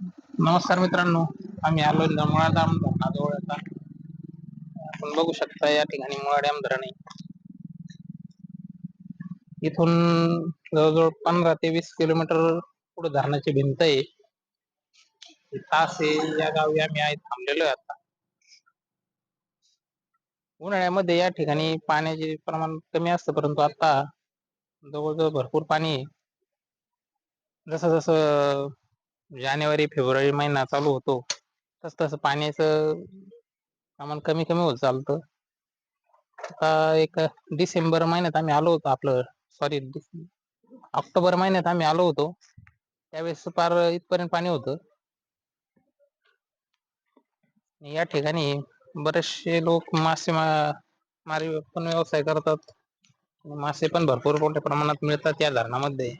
नमस्कार मित्रांनो आम्ही आलोय मुळा धाम धरणाजवळ आता आपण बघू शकता या ठिकाणी मुळा डॅम धरण आहे इथून जवळजवळ पंधरा ते वीस किलोमीटर पुढे धरणाची भिंत आहे. तास आहे या गावी आम्ही आहे थांबलेलो आहे आता. उन्हाळ्यामध्ये या ठिकाणी पाण्याचे प्रमाण कमी असतं परंतु आता जवळजवळ भरपूर पाणी आहे. जसं जसं जानेवारी फेब्रुवारी महिना चालू होतो. तस तसं पाण्याचं प्रमाण कमी कमी होत चालतं. आता एक डिसेंबर महिन्यात आम्ही आलो होतो आपलं सॉरी ऑक्टोबर महिन्यात आम्ही आलो होतो. त्यावेळेस पार इथपर्यंत पाणी होतं. या ठिकाणी बरेचसे लोक मासे मारी पण व्यवसाय करतात. मासे पण भरपूर मोठ्या प्रमाणात मिळतात या धरणामध्ये.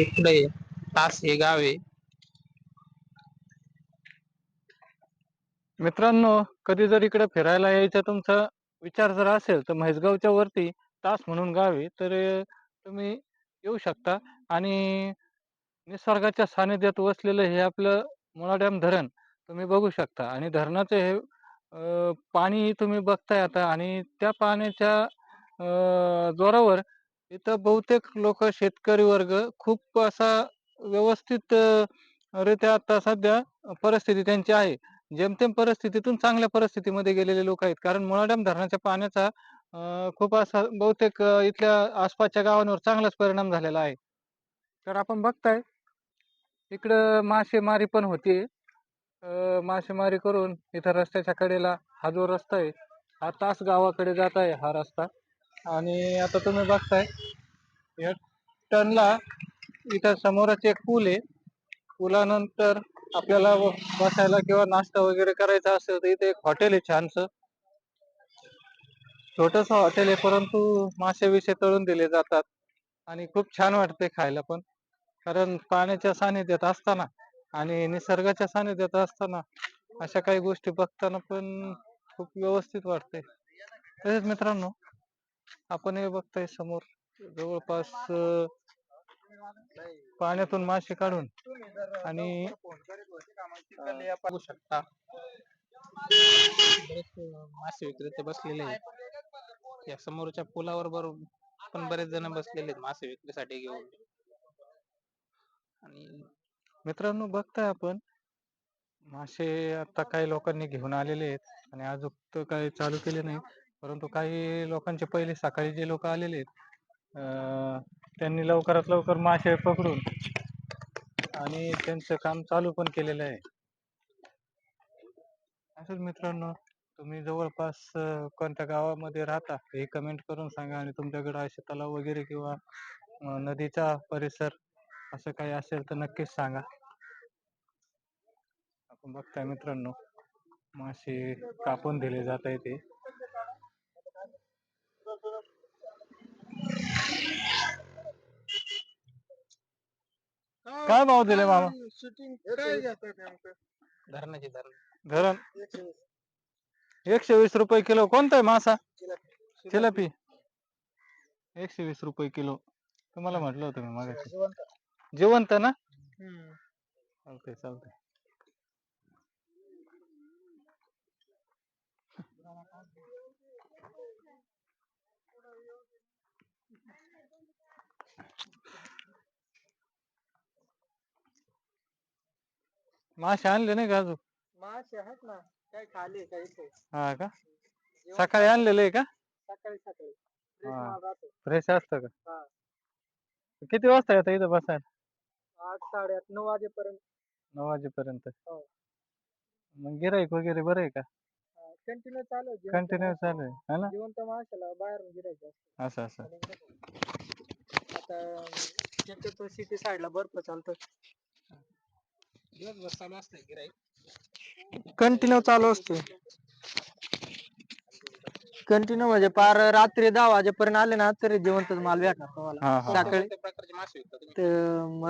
इकडे तास हे गाव आहे. मित्रांनो कधी जर इकडे फिरायला यायचा तुमचा विचार जर असेल तर म्हैसगावच्या वरती तास म्हणून गावे तर तुम्ही येऊ शकता. आणि निसर्गाच्या सानिध्यात वसलेलं हे आपलं मुळा डॅम धरण तुम्ही बघू शकता. आणि धरणाचं हे पाणी तुम्ही बघताय आता आणि त्या पाण्याच्या जोरावर इथं बहुतेक लोक शेतकरी वर्ग खूप असा व्यवस्थित रित्या आता सध्या परिस्थिती त्यांची आहे. जेमतेम परिस्थितीतून चांगल्या परिस्थितीमध्ये गेलेले लोक आहेत. कारण मुळा डॅम धरणाच्या पाण्याचा खूप असा बहुतेक इथल्या आसपासच्या गावांवर चांगलाच परिणाम झालेला आहे. तर आपण बघताय इकडं मासेमारी पण होते. मासेमारी करून इथं रस्त्याच्या कडेला हा जो रस्ता आहे हा तास गावाकडे जात आहे हा रस्ता. आणि आता तुम्ही बघताय या टर्नला इथं समोरच एक पूल आहे. पुलानंतर आपल्याला बसायला किंवा नाश्ता वगैरे करायचा असेल तर इथे एक हॉटेल आहे छानस. छोटस हॉटेल आहे परंतु मासे विषय तळून दिले जातात. आणि खूप छान वाटते खायला पण. कारण पाण्याच्या सानिध्यात असताना आणि निसर्गाच्या सानिध्यात असताना अशा काही गोष्टी बघताना पण खूप व्यवस्थित वाटते तसेच मित्रांनो आपण हे बघताय समोर जवळपास पाण्यातून मासे काढून आणि बघू शकता. बरेच मासे विक्रेते बसलेले आहेत. या समोरच्या पुलावर बरोबर पण बरेच जण बसलेले आहेत मासे विक्रीसाठी घेऊन. आणि मित्रांनो बघताय आपण मासे आता काही लोकांनी घेऊन आलेले आहेत. आणि अजून तर काही चालू केले नाही. परंतु काही लोकांचे पहिले सकाळी जे लोक आलेले आहेत त्यांनी लवकरात लवकर मासे पकडून आणि त्यांचं काम चालू पण केलेलं आहे. असंच मित्रांनो तुम्ही जवळपास कोणत्या गावामध्ये राहता हे कमेंट करून सांगा आणि तुमच्याकडे असे तलाव वगैरे किंवा नदीचा परिसर असं काही असेल तर नक्कीच सांगा. आपण बघताय मित्रांनो मासे कापून दिले जात आहे ते काय भाव दिले मामा धरणाचे धरण धरण? एकशे वीस. रुपये किलो. कोणता आहे मासा? चिलापी एकशे वीस रुपये किलो. तुम्हाला म्हटलं होतं मी मागे जिवंत. ना? चालतंय चालतंय. मासे आणले नाही का अजून मासे आहेत ना काय खाली काय इथे हा का? सकाळी आणलेले आहे का सकाळी सकाळी हा. Fresh माल राहतो. फ्रेश असतं का हा. किती वाजता येतं इथं बसायला आठ साडेआठ नऊ वाजेपर्यंत नऊ वाजेपर्यंत हो. मग गिराईक वगैरे बरं आहे का? कंटिन्यू चालू आहे. जिवंत कंटिन्यू मासे- चालू आहे है ना? जिवंत माशाला बाहेरून गिरायचं असं असं. आता शक्यतो सिटी साईडला बर्फ़ चालतो दिवसभर चालू असतंय गिराईक कंटिन्यू चालू असतो कंटिन्यू म्हणजे पार रात्री दहा वाजेपर्यंत आले ना तरी जिवंत माल भेटणार तुम्हाला. सकाळी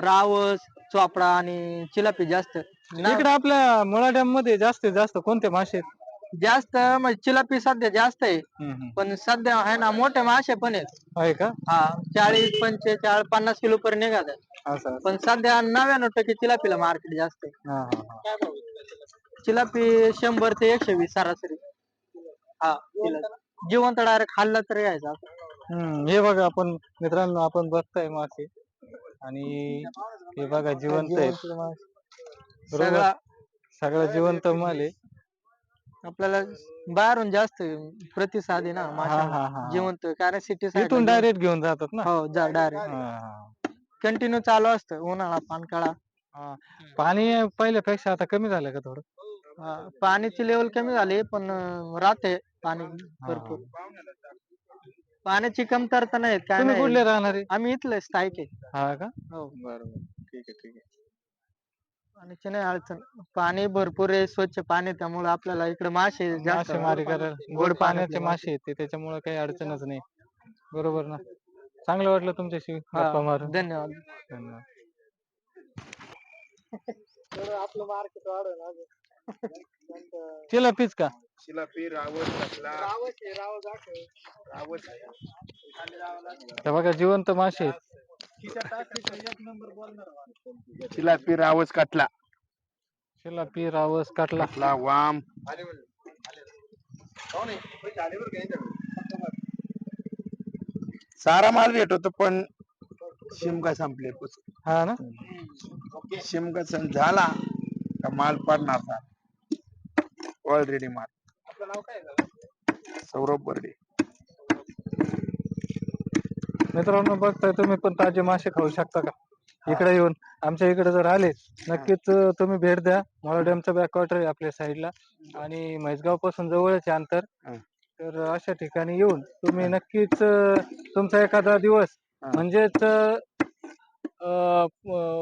रावस चोपडा आणि चिलापी जास्त. इकडे आपल्या मुळा डॅममध्ये जास्तीत जास्त कोणते मासे आहेत? जास्त म्हणजे चिलापी सध्या जास्त आहे. हम्म. पण सध्या आहे ना मोठे मासे पण आहेत. आहे का? हा चाळीस पंचेचाळीस पन्नास किलो पर्यंत निघाले. असं. पण सध्या नव्याण्णव टक्के चिलापीला मार्केट जास्त आहे. हा हा हा. चिलापी शंभर ते एकशे वीस सरासरी. हा. जिवंत डायरेक्ट खाल्ला तर यायचा हम्म हे बघा आपण मित्रांनो आपण बघताय मासे. आणि हे बघा जिवंत. बरोबर सगळा सगळं जिवंत माल आहे. आपल्याला बाहेरून जास्त प्रतिसाद आहे ना हा, माशाला. जिवंत कारण सिटी इथून डायरेक्ट घेऊन जातात ना. हो जा डायरेक्ट हा, हा. कंटिन्यू चालू असतं. उन्हाळा पानकाळा. पाणी पहिल्यापेक्षा आता कमी झालं का थोडं? हा, पाण्याची लेवल कमी झाली पण अं, राहते पाणी भरपूर. पाण्याची कमतरता नाही काय तुम्ही नाही. कुठले राहणार? आहे आम्ही इथले स्थायिक आहे. हा का? हो. बरोबर ठीक आहे ठीक आहे. पाण्याची नाही अडचण. पाणी भरपूर आहे स्वच्छ पाणी आहे, त्यामुळे आपल्याला इकडे मासे जास्त. मासेमारी करायला. गोड गोड पाण्याचे मासे आहेत ते त्याच्यामुळे काही अडचणच नाही. बरोबर ना? चांगलं वाटलं तुमच्याशी हा, गप्पा मारून. धन्यवाद. धन्यवाद. आपलं मार्केट वाढवलं चिलापीच का? शिलापी रावत कटला रावत हे बघा जिवंत मासे आहेत. शिलापी रावस कटला. शिलापी रावस काटला. कटला वाम. सारा माल भेटतो पण शिमगा संपले. हा ना? शिमगा सण झाला का माल पडणार ऑलरेडी माल. सौरभ बर्डे. मित्रांनो बघताय तुम्ही पण ताजे मासे खाऊ शकता का? इकडे येऊन. आमच्या इकडे जर आले नक्कीच तुम्ही भेट द्या. मला डॅमचं बॅकवॉटर आहे आपल्या साईडला आणि म्हैसगावपासून जवळच अंतर. तर अशा ठिकाणी येऊन तुम्ही नक्कीच तुमचा एखादा दिवस. म्हणजेच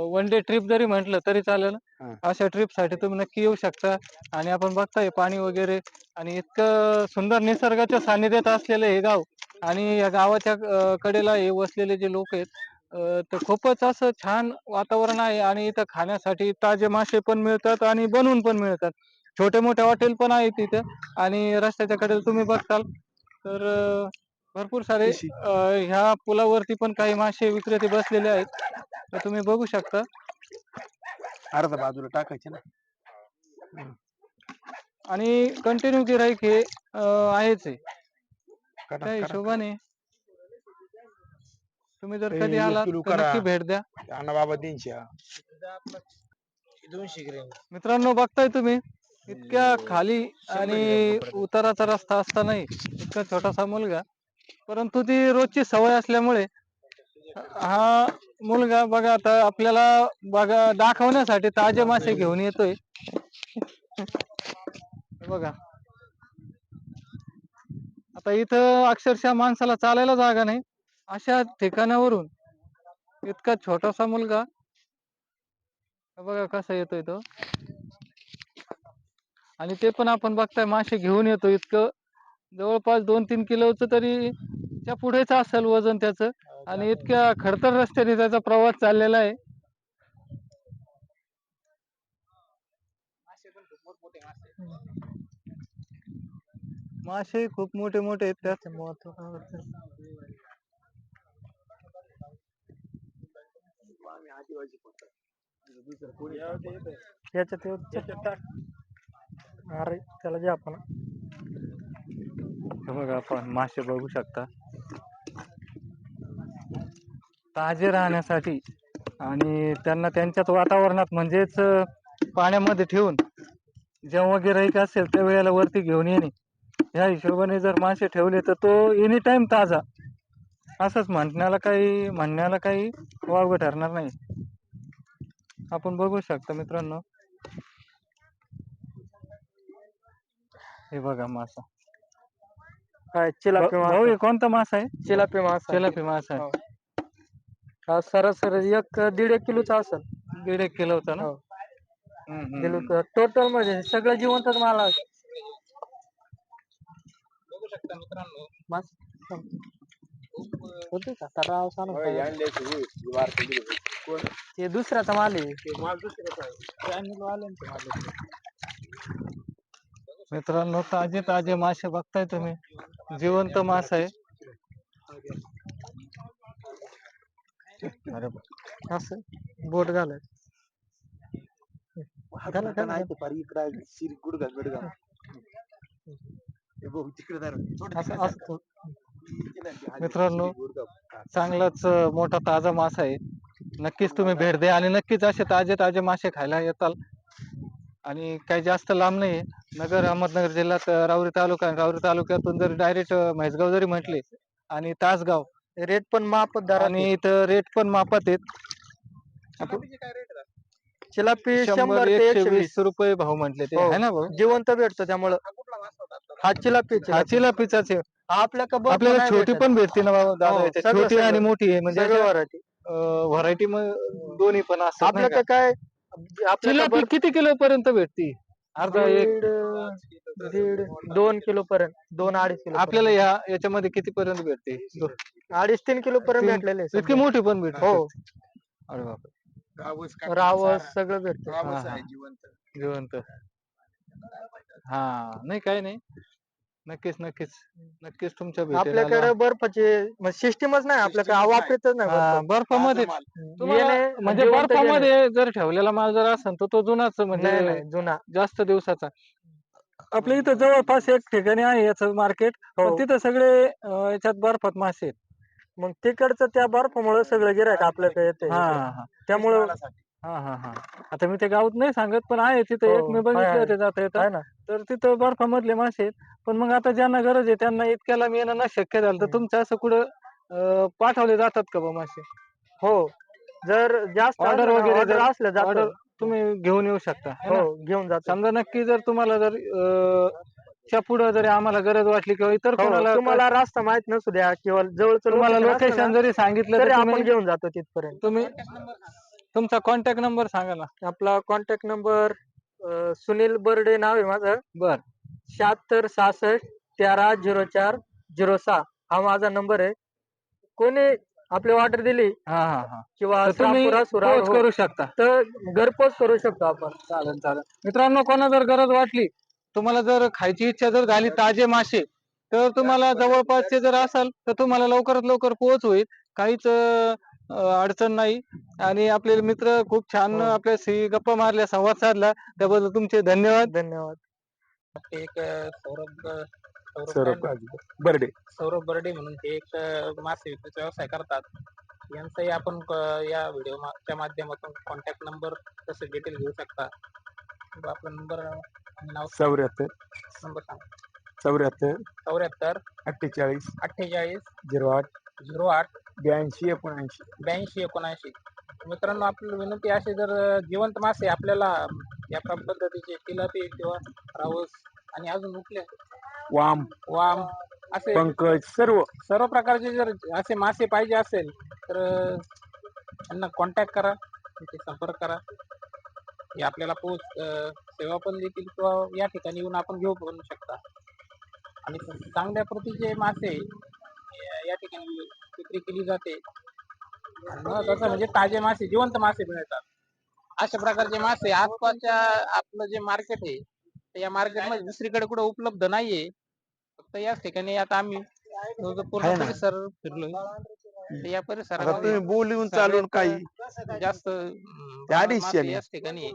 वन डे ट्रिप जरी म्हटलं तरी चालेल. अशा ट्रिपसाठी तुम्ही नक्की येऊ शकता आणि आपण बघताय पाणी वगैरे आणि इतकं सुंदर निसर्गाच्या सानिध्यात असलेलं हे गाव आणि या गावाच्या कडेला हे वसलेले जे लोक आहेत तर खूपच असं छान वातावरण आहे आणि इथं खाण्यासाठी ताजे मासे पण मिळतात आणि बनवून पण मिळतात. छोटे मोठे हॉटेल पण आहेत इथं आणि रस्त्याच्या कडेला तुम्ही बघताल. तर भरपूर सारे अं, ह्या पुलावरती पण काही मासे विक्रेते बसलेले आहेत. तर तुम्ही बघू शकता. अर्धा बाजूला टाकायचे ना. आणि कंटिन्यू गिराईक हे अं, आहेच आहे. त्या करा. हिशोबाने तुम्ही जर कधी एक आलात किलो तर करा. नक्की भेट द्या. अण्णा बाबा तीनशे हा. दोनशे ग्रॅम. मित्रांनो बघताय तुम्ही इतक्या खाली आणि उताराचा रस्ता असतानाही इतका छोटासा मुलगा. परंतु ती रोजची सवय असल्यामुळे हा मुलगा बघा आता आपल्याला बघा दाखवण्यासाठी ताजे मासे घेऊन येतोय. बघा. आता इथं अक्षरशः माणसाला चालायला जागा नाही. अशा ठिकाणावरून इतका छोटासा मुलगा बघा कसा येतोय तो. आणि ते पण आपण बघताय मासे घेऊन येतो इतकं जवळपास दोन तीन किलोचं तरी त्या पुढेच असेल वजन त्याचं. आणि इतक्या खडतर रस्त्याने त्याचा प्रवास चाललेला आहे. मासे खूप मोठे मोठे आहेत त्यात. याच्यात याच्यात टाक. अरे त्याला जे आपण. बघा आपण मासे बघू शकता. ताजे राहण्यासाठी आणि त्यांना त्यांच्याच वातावरणात म्हणजेच पाण्यामध्ये ठेवून जेव्हा गिराईक असेल त्या वेळेला वरती घेऊन येणे. ह्या हिशोबाने जर मासे ठेवले तर तो एनी टाइम ताजा. असंच म्हणण्याला काही म्हणण्याला काही वावगं ठरणार नाही. आपण बघू शकता मित्रांनो. हे बघा मासा. काय? चिलापी भाऊ मासा. हे कोणता मासा आहे? चिलापी मासा. चिलापी मासा आहे. हो. हा सरासरी एक दीड एक किलोचा असेल. दीड एक किलो होता ना? हो. हम्म, हम्म, हम्म. टोटल मध्ये सगळं जिवंतच माल आहे. बघू शकता मित्रांनो. मास. होते का? तर राव सांगू का? ते दुसऱ्याचा माल आहे. मित्रांनो ताजे ताजे मासे बघताय तुम्ही. जिवंत मास आहे. अरे असं? बोट घालाय. घाला, घाला. हे. मित्रांनो. चांगलाच मोठा ताजा मासा आहे. नक्कीच तुम्ही भेट द्या आणि नक्कीच असे ताजे ताजे मासे खायला येताल. आणि काही जास्त लांब नाही नगर अहमदनगर जिल्ह्यात अं, राऊरी तालुका आहे. राऊरी तालुक्यातून जर डायरेक्ट म्हैसगाव जरी म्हटले आणि तासगाव रेट पण माप आणि इथं रेट पण मापात आहेत? चिलापी शंभर ते एकशे वीस रुपये भाव म्हटले ते हो. आहे ना भाऊ जिवंत भेटतो त्यामुळं हा? हा चिलापी हा चिलापीचाच आहे आपल्या आपल्याला छोटी. पण भेटते ना बाबा दादा हो, याच्यात. सगळं- छोटी आणि सगळं. मोठी आहे म्हणजे variety. व्हरायटी दोन्ही पण असतात नाही आपल्या का? का काय आपल्या चिलापी किती किलो पर्यंत भेटते अर्धा एक दीड दीड दोन किलो पर्यंत दोन अडीच किलो आपल्याला या याच्यामध्ये किती पर्यंत भेटते? दो-. अडीच तीन किलो पर्यंत तीन- भेटलेले इतकी. मोठी पण भेटते. हो. अरे बापरे. रावस. सगळं भेटतं. हा, आहे. जिवंत. जिवंत. हा नाही काही नाही. नक्कीच नक्कीच नक्कीच तुमच्या भेटीला आपल्याकडे आला. बर्फाचे सिस्टीमच नाही आपल्याकडे वापरतच नाही हा, बर्फ. बर्फामध्ये ताजा माल. तुम्हाला येणे- म्हणजे जिवंत येणे. बर्फामध्ये जर ठेवलेला माल जर असेल तर तो जुनाच म्हणजे नाही जुना जास्त दिवसाचा आपल्या इथं जवळपास एक ठिकाणी आहे याचं मार्केट हो पण तिथं सगळे अं, याच्यात बर्फात मासे आहेत. मग तिकडचं त्या बर्फामुळे सगळं गिरायक आपल्याकडे येते हा हा त्यामुळं मालासाठी. हा हा हा. आता मी ते गावात नाही सांगत पण आहे तिथे हो, एक मी आहे, बघितले आहे. होते जाता येतात आहे ना. तर तिथं बर्फामधले मासे आहेत. पण मग आता ज्यांना गरज आहे त्यांना इतक्याला मी येणं न शक्य झालं. तर. तुमचं असं कुठं अं, पाठवले जातात का बा मासे? हो. जर जास्त Order वगैरे ऑर्डर जर- असलं जातं. ऑर्डर तुम्ही घेऊन येऊ शकता है ना? घेऊन जातो. समजा नक्की जर तुम्हाला जर अं, च्या पुढं जरी आम्हाला गरज वाटली किंवा इतर हो, कोणाला तुम्हाला रास्ता माहीत नसू द्या किंवा जवळचं तुम्हाला असलं लोकेशन जरी सांगितलं तरी तर आपण तुम्ही घेऊन जातो तिथपर्यंत. तुम्ही तुमचा कॉन्टॅक्ट नंबर सांगा ना. आपला कॉन्टॅक्ट नंबर सुनील बर्डे नाव आहे माझं. बर. शहात्तर सहासष्ट तेरा झिरो चार झिरो सहा. हा माझा नंबर आहे. कोणी आपली ऑर्डर दिली हा हा हा. किंवा तर तुम्ही सापुरा, सुराळ पोच हो, करू शकता. तर घरपोच करू शकतो आपण. चालेल चालेल. मित्रांनो कोणा जर गरज वाटली तुम्हाला जर खायची इच्छा जर झाली ताजे मासे तर तुम्हाला जवळपासचे जर असाल तर तुम्हाला लवकरात लवकर पोहोच होईल. काहीच अं, अडचण नाही. आणि आपले मित्र खूप छान हो. आपल्याशी गप्पा मारल्या संवाद साधला. त्याबद्दल तुमचे धन्यवाद. धन्यवाद. ते एक सौरभ सौरभ. बर्डे. सौरभ बर्डे म्हणून ते एक मासे विक्रीचा व्यवसाय करतात. यांचाही आपण क- या व्हिडिओ च्या माध्यमातून कॉन्टॅक्ट नंबर तसे डिटेल घेऊ शकता. आपला नंबर नाव चौऱ्याहत्तर. नंबर सांगा. चौऱ्याहत्तर. चौऱ्याहत्तर. अठ्ठेचाळीस. अठ्ठेचाळीस. झिरो आठ. झिरो आठ. ब्याऐंशी एकोणऐंशी. ब्याऐंशी एकोणऐंशी. मित्रांनो आपली विनंती अशी जर जिवंत मासे आपल्याला या पद्धतीचे तिलापी किंवा रावस आणि अजून कुठले वाम. वाम. असे पंकज सर्व. सर्व प्रकारचे जर असे मासे पाहिजे असेल तर त्यांना कॉन्टॅक्ट करा. तिथे संपर्क करा. हे आपल्याला पोच अं, सेवा पण देतील किंवा या ठिकाणी येऊन आपण घेऊ पण शकता. आणि चांगल्या प्रतीचे मासे या- या ठिकाणी विक्री केली जाते महत्वाचं म्हणजे ताजे मासे जिवंत मासे मिळतात अशा प्रकारचे मासे आसपासच्या आपलं जे मार्केट आहे तर या मार्केटमध्ये दुसरीकडे कुठे उपलब्ध नाहीये फक्त याच ठिकाणी आता आम्ही पूर्ण. परिसर फिरलोय तर या तुम्ही बोलून चालून काही जास्त. याच ठिकाणी.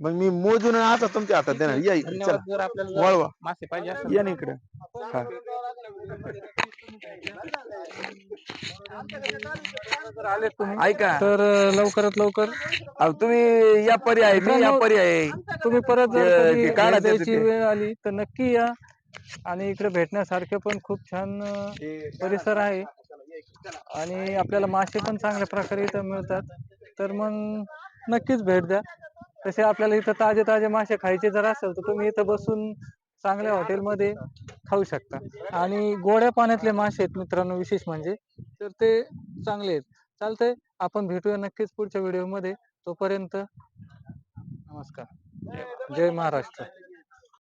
मग मी मोजून आता तुमच्या हातात देणार. या इकडे चला. धन्यवाद जर आपल्याला वळवा. मासे पाहिजे या ना इकडे. हा. आले तुम्ही ऐका. तर अं, लवकरात लवकर. अहो, तुम्ही या पर्याय मी या पर्याय. तुम्ही परत जर ते- कधी ते काढा भेट त्याचं द्यायची ते. वेळ आली तर नक्की या. आणि इकडे भेटण्यासारखे पण खूप छान अं, परिसर आहे. आणि आपल्याला मासे पण चांगल्या प्रकारे इथं मिळतात. तर मग नक्कीच भेट द्या. तसे आपल्याला इथं ताजे ताजे मासे खायचे जर असेल तर तुम्ही इथं बसून चांगल्या हॉटेलमध्ये खाऊ शकता. आणि गोड्या पाण्यातले मासे आहेत मित्रांनो विशेष म्हणजे तर ते चांगले आहेत. चालतंय आपण भेटूया नक्कीच पुढच्या व्हिडिओमध्ये. तोपर्यंत नमस्कार. जय महाराष्ट्र.